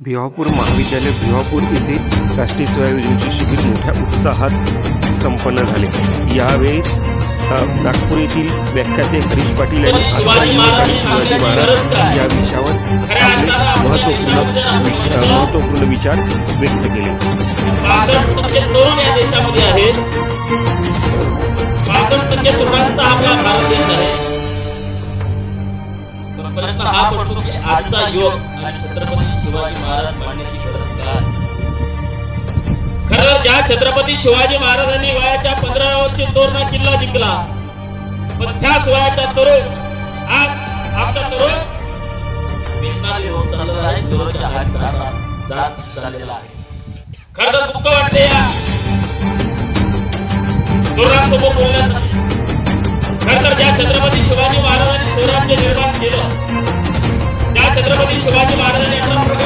भिवापूर महाविद्यालय भिवापूर येथे राष्ट्रीय सेवा योजनेचे शिबिर मोठ्या उत्साहात संपन्न झाले. यावेळेस नागपूर येथील व्याख्याते हरीश पाटील यांनी शिवाजी महाराज या विषयावर आपले महत्त्वपूर्ण विचार व्यक्त केले. तरुण या देशामध्ये पासष्ट टक्के तरुणांचा आपला भारत देश आहे. प्रश्न हा पडतो की आजचा आणि छत्रपती शिवाजी महाराज मानण्याची गरज काय खरं ज्या छत्रपती शिवाजी महाराजांनी वयाच्या पंधरा वर्षी तोरणा किल्ला जिंकला पण त्याच वयाचा तरुण आज आमचा तरुण विस्तारित होत चाललेला आहे देवाच्या हात जात जात चाललेला आहे. खरं तर दुःख वाटते या तरुणांसोबत बोलण्यासाठी. छत्रपती शिवाजी महाराजांनी स्वराज्य निर्माण केलं. ज्या छत्रपती शिवाजी महाराजांनी